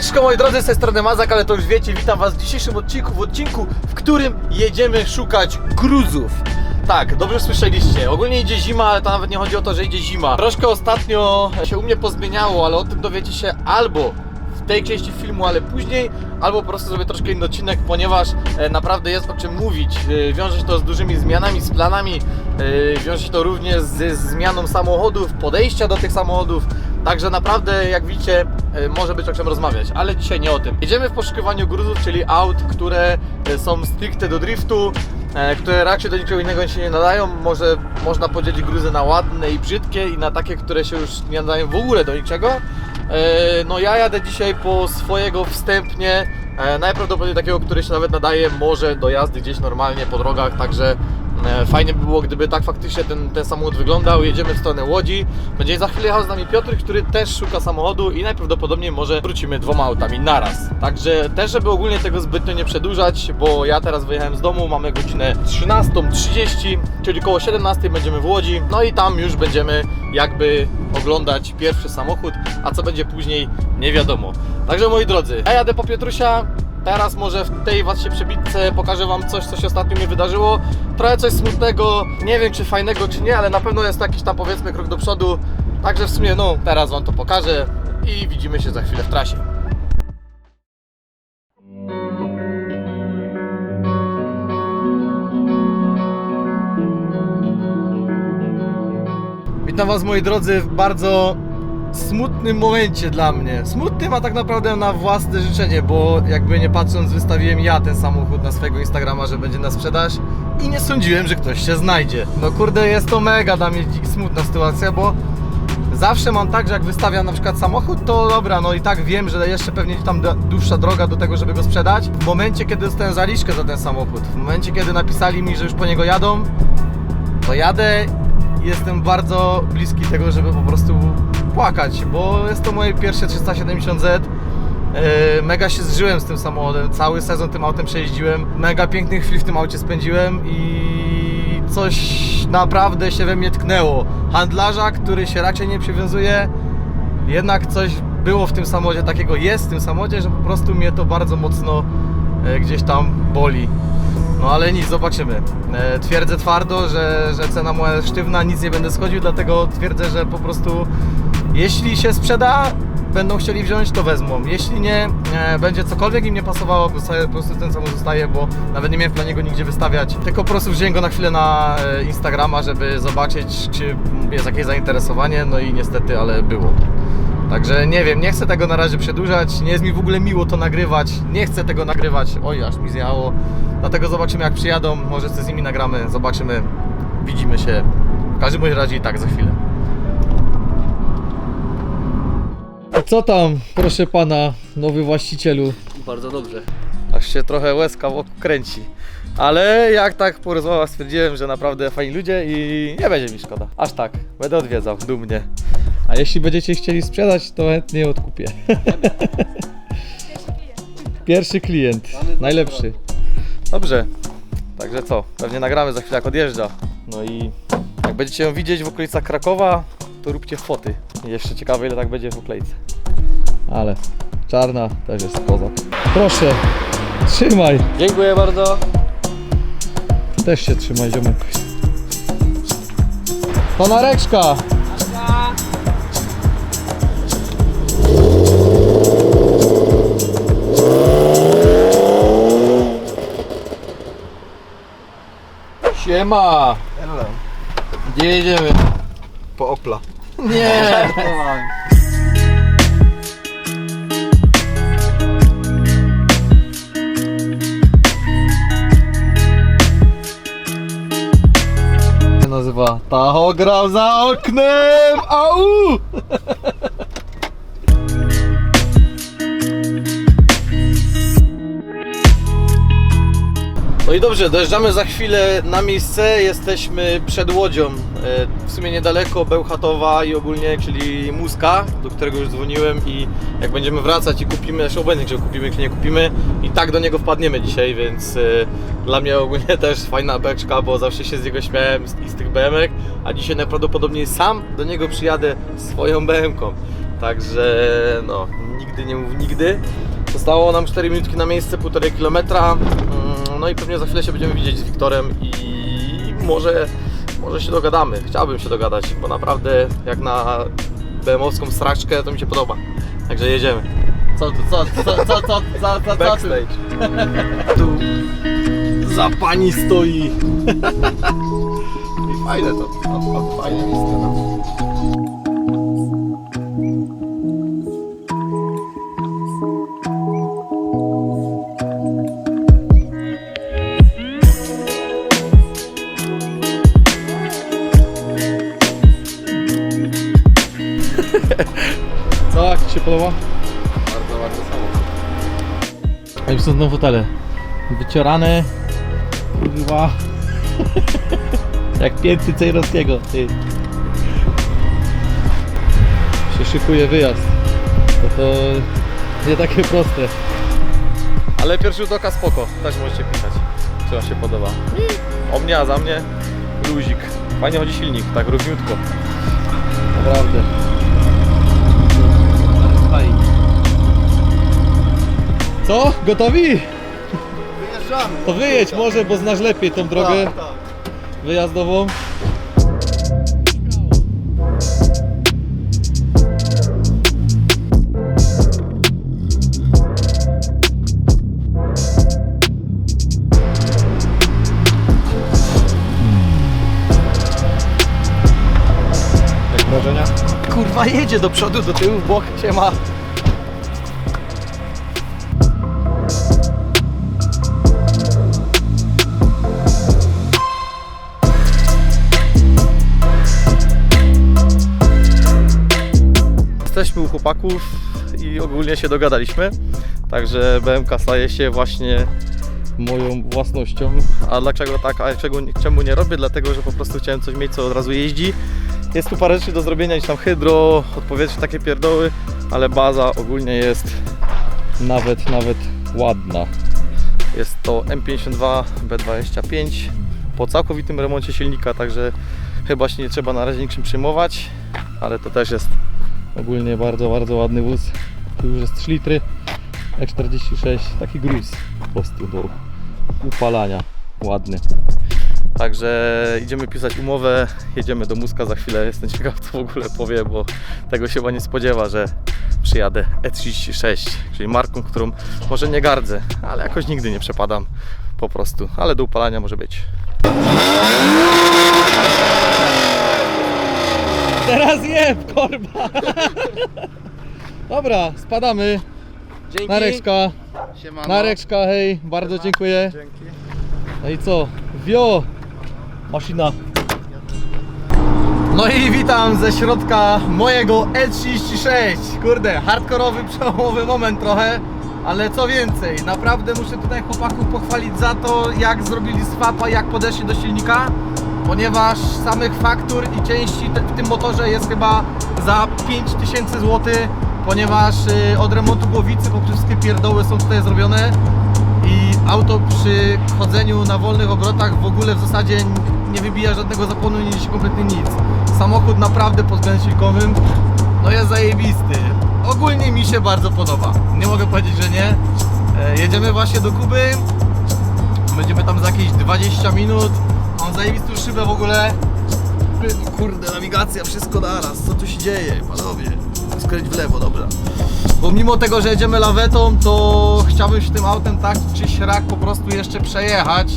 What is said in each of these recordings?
Siemaneczko moi drodzy, z tej strony Mazak, ale to już wiecie, witam was w dzisiejszym odcinku, w odcinku, w którym jedziemy szukać gruzów. Tak, dobrze słyszeliście. Ogólnie idzie zima, ale to nawet nie chodzi o to, że idzie zima. Troszkę ostatnio się u mnie pozmieniało, ale o tym dowiecie się albo w tej części filmu, ale później, albo po prostu zrobię troszkę inny odcinek, ponieważ e, naprawdę jest o czym mówić. E, wiąże się to z dużymi zmianami, z planami, e, wiąże się to również ze zmianą samochodów, podejścia do tych samochodów. Także naprawdę, jak widzicie, e, może być o czym rozmawiać, ale dzisiaj nie o tym. Jedziemy w poszukiwaniu gruzów, czyli aut, które e, są stricte do driftu, e, które raczej do niczego innego się nie nadają. Może można podzielić gruzy na ładne i brzydkie i na takie, które się już nie nadają w ogóle do niczego. No ja jadę dzisiaj po swojego wstępnie, najprawdopodobniej takiego, który się nawet nadaje może do jazdy gdzieś normalnie po drogach, także fajnie by było, gdyby tak faktycznie ten, ten samochód wyglądał. Jedziemy w stronę Łodzi. Będzie za chwilę jechał z nami Piotr, który też szuka samochodu i najprawdopodobniej może wrócimy dwoma autami naraz. Także też, żeby ogólnie tego zbytnio nie przedłużać, bo ja teraz wyjechałem z domu, mamy godzinę 13.30, czyli koło 17 będziemy w Łodzi, no i tam już będziemy jakby oglądać pierwszy samochód, a co będzie później nie wiadomo. Także moi drodzy, ja jadę po Piotrusia, Teraz może w tej się przebitce pokażę wam coś, co się ostatnio mi wydarzyło. Trochę coś smutnego, nie wiem czy fajnego czy nie, ale na pewno jest to jakiś tam powiedzmy krok do przodu. Także w sumie no teraz wam to pokażę i widzimy się za chwilę w trasie. Witam Was moi drodzy w bardzo smutnym momencie dla mnie. Smutnym, a tak naprawdę na własne życzenie, bo jakby nie patrząc wystawiłem ja ten samochód na swojego Instagrama, że będzie na sprzedaż i nie sądziłem, że ktoś się znajdzie. No kurde, jest to mega dla mnie smutna sytuacja, bo zawsze mam tak, że jak wystawiam na przykład samochód, to dobra, no i tak wiem, że jeszcze pewnie tam dłuższa droga do tego, żeby go sprzedać. W momencie, kiedy dostałem zaliczkę za ten samochód, w momencie, kiedy napisali mi, że już po niego jadą, to jadę i jestem bardzo bliski tego, żeby po prostu płakać, bo jest to moje pierwsze 370Z. E, Mega się zżyłem z tym samochodem, cały sezon tym autem przejeździłem, mega pięknych chwil w tym aucie spędziłem i coś naprawdę się we mnie tknęło. Handlarza, który się raczej nie przywiązuje, jednak coś było w tym samochodzie takiego, jest w tym samochodzie, że po prostu mnie to bardzo mocno e, gdzieś tam boli. No ale nic, zobaczymy. E, Twierdzę twardo, że, że cena moja jest sztywna, nic nie będę schodził, dlatego twierdzę, że po prostu jeśli się sprzeda, będą chcieli wziąć, to wezmą. Jeśli nie, e, będzie cokolwiek im nie pasowało, to sobie po prostu ten samochód zostaje, bo nawet nie miałem w planie go nigdzie wystawiać. Tylko po prostu wziąłem go na chwilę na e, Instagrama, żeby zobaczyć, czy jest jakieś zainteresowanie, no i niestety, ale było. Także nie wiem, nie chcę tego na razie przedłużać, nie jest mi w ogóle miło to nagrywać, nie chcę tego nagrywać, oj aż mi zjechało, dlatego zobaczymy jak przyjadą, może z nimi nagramy, zobaczymy, widzimy się, w każdym razie i tak za chwilę. Co tam, proszę pana, nowy właścicielu? Bardzo dobrze. Aż się trochę łezka wokół kręci. Ale jak tak po rozmowach stwierdziłem, że naprawdę fajni ludzie i nie będzie mi szkoda. Aż tak, będę odwiedzał dumnie. A jeśli będziecie chcieli sprzedać, to chętnie odkupię. Pierwszy klient, najlepszy. Dobrze, także co, pewnie nagramy za chwilę jak odjeżdża. No i jak będziecie ją widzieć w okolicach Krakowa, to róbcie foty. Jeszcze ciekawe ile tak będzie w oklejce. Ale czarna też jest kozak. Proszę, trzymaj. Dziękuję bardzo. Też się trzymaj, ziomek. Panareczka! Siema! Gdzie jedziemy? Po Opla. Nie! się nazywa Tachograf za oknem! Au! No i dobrze, dojeżdżamy za chwilę na miejsce, jesteśmy przed Łodzią, w sumie niedaleko Bełchatowa i ogólnie, czyli Muska, do którego już dzwoniłem i jak będziemy wracać i kupimy, znaczy obojętnie czy kupimy, czy nie kupimy i tak do niego wpadniemy dzisiaj, więc e, dla mnie ogólnie też fajna beczka, bo zawsze się z niego śmiałem i z tych BMek, a dzisiaj najprawdopodobniej sam do niego przyjadę swoją BM-ką. Także no, nigdy nie mów nigdy. Zostało nam 4 minutki na miejsce, 1,5 kilometra. Mm, No i pewnie za chwilę się będziemy widzieć z Wiktorem i może, może się dogadamy. Chciałbym się dogadać, bo naprawdę jak na BM-owską straczkę to mi się podoba. Także jedziemy. Co tu, co, co, co, co, co, co, co, co tu? Tu za pani stoi. I fajne to, fajne miejsce. No. Znowu fotele. Wyciorane. Kurwa. Jak pięty Cejrowskiego, ty. Się szykuje wyjazd. To to nie takie proste. Ale pierwszy rzut oka spoko. Też możecie pisać, czy wam się podoba. O mnie, a za mnie luzik. Fajnie chodzi silnik, tak równiutko. Naprawdę. Co? Gotowi? Wyjeżdżamy. To wyjedź może, bo znasz lepiej tą drogę Tak, tak. wyjazdową. Jak wrażenia? Kurwa jedzie do przodu, do tyłu, w bok się chłopaków i ogólnie się dogadaliśmy. Także BMK staje się właśnie moją własnością. A dlaczego tak, a czego, czemu nie robię? Dlatego, że po prostu chciałem coś mieć, co od razu jeździ. Jest tu parę rzeczy do zrobienia, gdzieś tam hydro, odpowietrze, takie pierdoły, ale baza ogólnie jest nawet, nawet ładna. Jest to M52 B25 po całkowitym remoncie silnika, także chyba się nie trzeba na razie niczym przejmować, ale to też jest ogólnie bardzo, bardzo ładny wóz. Tu już jest 3 litry, E46, taki gruz po prostu do upalania, ładny. Także idziemy pisać umowę, jedziemy do Muska za chwilę. Jestem ciekaw, co w ogóle powie, bo tego się chyba nie spodziewa, że przyjadę E36, czyli marką, którą może nie gardzę, ale jakoś nigdy nie przepadam po prostu. Ale do upalania może być. Teraz jeb, korba! Dobra, spadamy. Dzięki. Nareczka, Siemano. Nareczka, hej, bardzo dziękuję. Dzięki. No i co? Wio! Maszyna. No i witam ze środka mojego E36. Kurde, hardkorowy, przełomowy moment trochę. Ale co więcej, naprawdę muszę tutaj chłopaków pochwalić za to, jak zrobili swapa, jak podeszli do silnika. Ponieważ samych faktur i części w tym motorze jest chyba za 5000 zł. Ponieważ y, od remontu głowicy po wszystkie pierdoły są tutaj zrobione i auto przy chodzeniu na wolnych obrotach w ogóle w zasadzie nie wybija żadnego zapłonu, nie kompletnie nic. Samochód naprawdę pod względem silnikowym no jest zajebisty. Ogólnie mi się bardzo podoba. Nie mogę powiedzieć, że nie. E, jedziemy właśnie do Kuby. Będziemy tam za jakieś 20 minut. Mam zajebistą szybę w ogóle. Kurde, nawigacja, wszystko naraz. Co tu się dzieje, panowie? Skręć w lewo, dobra. Bo mimo tego, że jedziemy lawetą, to chciałbym się tym autem tak czy śrak po prostu jeszcze przejechać.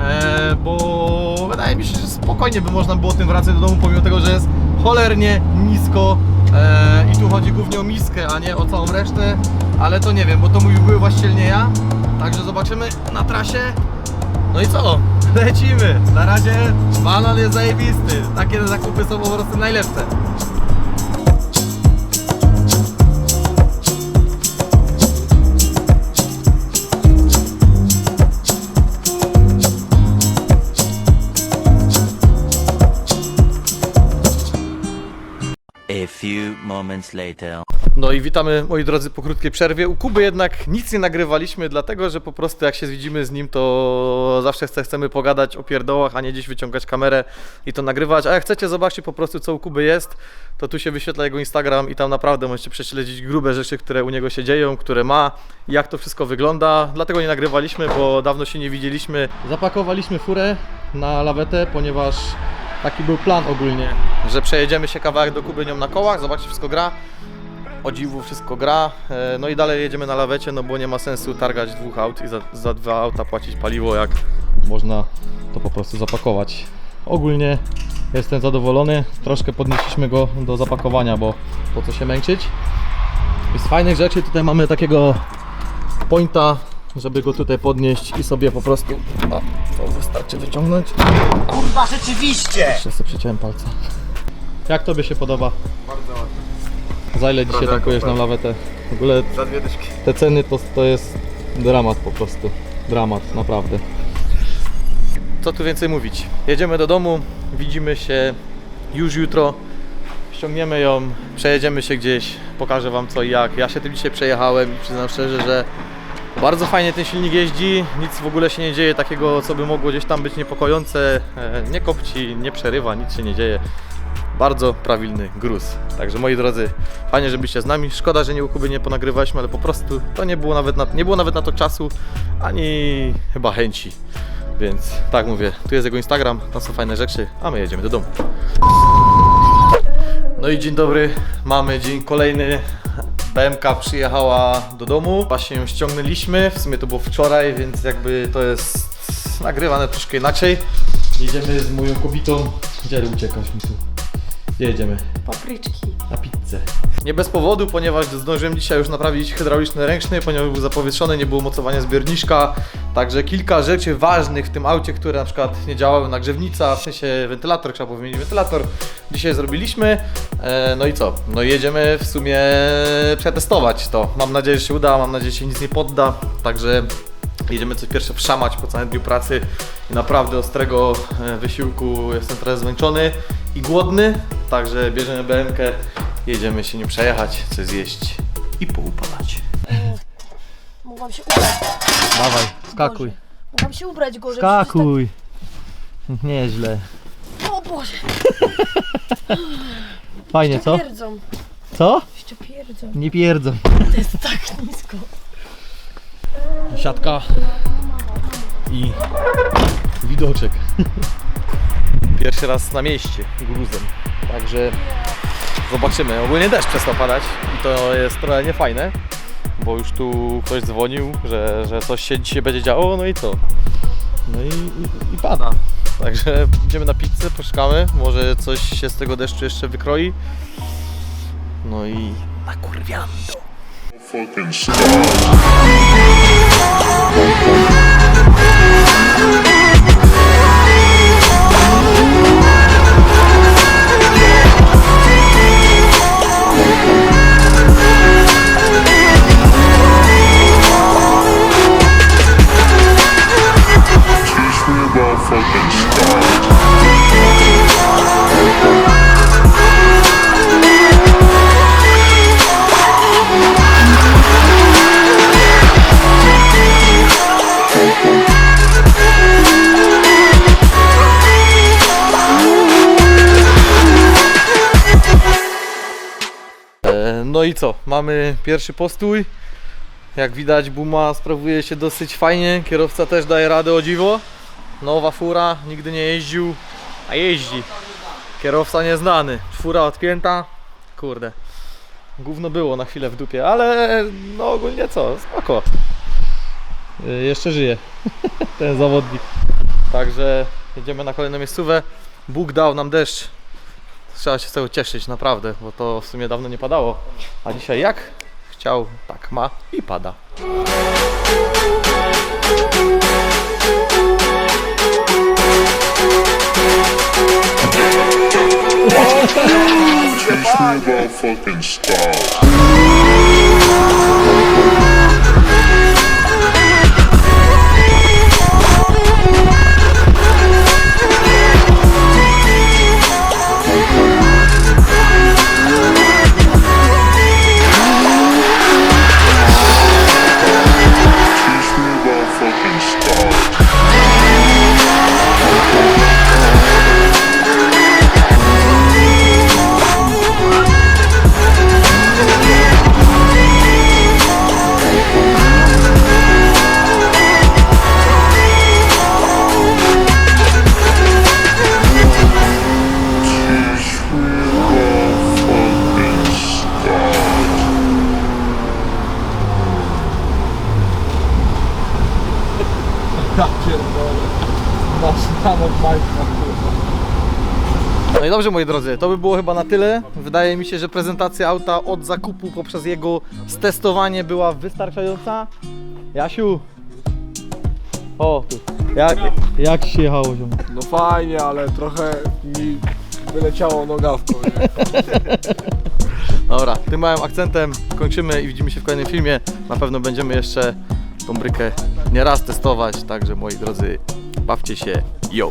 E, bo wydaje mi się, że spokojnie by można było tym wracać do domu, pomimo tego, że jest cholernie nisko. E, I tu chodzi głównie o miskę, a nie o całą resztę. Ale to nie wiem, bo to mówił były właściciel nie ja. Także zobaczymy na trasie. No i co? Lecimy. Na razie banan jest zajebisty. Takie zakupy są po prostu najlepsze. Few moments later. No i witamy moi drodzy po krótkiej przerwie. U Kuby jednak nic nie nagrywaliśmy, dlatego że po prostu jak się widzimy z nim, to zawsze chce- chcemy pogadać o pierdołach, a nie gdzieś wyciągać kamerę i to nagrywać. A jak chcecie zobaczyć po prostu co u Kuby jest, to tu się wyświetla jego Instagram i tam naprawdę możecie prześledzić grube rzeczy, które u niego się dzieją, które ma, jak to wszystko wygląda. Dlatego nie nagrywaliśmy, bo dawno się nie widzieliśmy. Zapakowaliśmy furę na lawetę, ponieważ taki był plan ogólnie, że przejedziemy się kawałek do Kuby nią na kołach, zobaczyć wszystko gra o dziwu wszystko gra. E, No i dalej jedziemy na lawecie, no bo nie ma sensu targać dwóch aut i za, za dwa auta płacić paliwo, jak można to po prostu zapakować. Ogólnie jestem zadowolony. Troszkę podnieśliśmy go do zapakowania, bo po co się męczyć. I z fajnych rzeczy tutaj mamy takiego pointa, żeby go tutaj podnieść i sobie po prostu. Wystarczy wyciągnąć. Kurwa, rzeczywiście! Jeszcze sobie przyciąłem palce. Jak tobie się podoba? Bardzo ładnie. Za ile dzisiaj Droga tankujesz na kopalnia. lawetę? W ogóle Za dwie dyszki. te ceny to, to jest dramat po prostu. Dramat, naprawdę. Co tu więcej mówić? Jedziemy do domu, widzimy się już jutro. Ściągniemy ją, przejedziemy się gdzieś, pokażę Wam co i jak. Ja się tym dzisiaj przejechałem i przyznam szczerze, że bardzo fajnie ten silnik jeździ. Nic w ogóle się nie dzieje takiego, co by mogło gdzieś tam być niepokojące. E, Nie kopci, nie przerywa, nic się nie dzieje. Bardzo prawilny gruz. Także moi drodzy, fajnie, że byście z nami. Szkoda, że nie u Kuby nie ponagrywaliśmy, ale po prostu to nie było nawet na, nie było nawet na to czasu, ani chyba chęci. Więc tak mówię, tu jest jego Instagram, tam są fajne rzeczy, a my jedziemy do domu. No i dzień dobry, mamy dzień kolejny. BMK przyjechała do domu, właśnie ją ściągnęliśmy, w sumie to było wczoraj, więc jakby to jest nagrywane troszkę inaczej. Jedziemy z moją kobietą. Gdzie uciekasz mi tu? Gdzie jedziemy? Papryczki. na pizzę. Nie bez powodu, ponieważ zdążyłem dzisiaj już naprawić hydrauliczny ręczny, ponieważ był zapowietrzony, nie było mocowania zbiorniczka. Także kilka rzeczy ważnych w tym aucie, które na przykład nie działały, nagrzewnica, w sensie wentylator, trzeba było wymienić wentylator. Dzisiaj zrobiliśmy. E, no i co? No jedziemy w sumie przetestować to. Mam nadzieję, że się uda, mam nadzieję, że się nic nie podda. Także Jedziemy coś pierwsze wszamać po całym dniu pracy i naprawdę ostrego e, wysiłku jestem trochę zmęczony i głodny, także bierzemy BMK, jedziemy się nim przejechać, coś zjeść i poupalać. Mogłam się ubrać. Dawaj, skakuj. Mogłam się ubrać gorzej. Skakuj! Nieźle. tak- O Boże, Fajnie, jeszcze pierdzą. Co? Jeszcze pierdzą. Nie pierdzą. To jest tak nisko. Siatka i widoczek. Pierwszy raz na mieście gruzem, także zobaczymy. Ogólnie deszcz przestał padać i to jest trochę niefajne, bo już tu ktoś dzwonił, że, że coś się dzisiaj będzie działo, no i co? No i, i, i pada. Także idziemy na pizzę, poszukamy, może coś się z tego deszczu jeszcze wykroi. No i na kurwiando. fucking fucking. E, No i co? Mamy pierwszy postój. Jak widać, Buma sprawuje się dosyć fajnie. Kierowca też daje radę o dziwo. Nowa fura, nigdy nie jeździł, a jeździ. Kierowca nieznany. Fura odpięta. Kurde. Gówno było na chwilę w dupie, ale no ogólnie co? Spoko. E, Jeszcze żyje ten zawodnik. Także jedziemy na kolejną miejscówę. Bóg dał nam deszcz. Trzeba się z tego cieszyć, naprawdę, bo to w sumie dawno nie padało. A dzisiaj jak chciał, tak ma i pada. Teach me about fucking stop. Dobrze moi drodzy, to by było chyba na tyle. Wydaje mi się, że prezentacja auta od zakupu poprzez jego stestowanie była wystarczająca. Jasiu! O, tu. Jak, jak się jechało ziom? No fajnie, ale trochę mi wyleciało nogawką. Nie? Dobra, tym małym akcentem kończymy i widzimy się w kolejnym filmie. Na pewno będziemy jeszcze tą brykę nieraz testować, także moi drodzy, bawcie się, yo!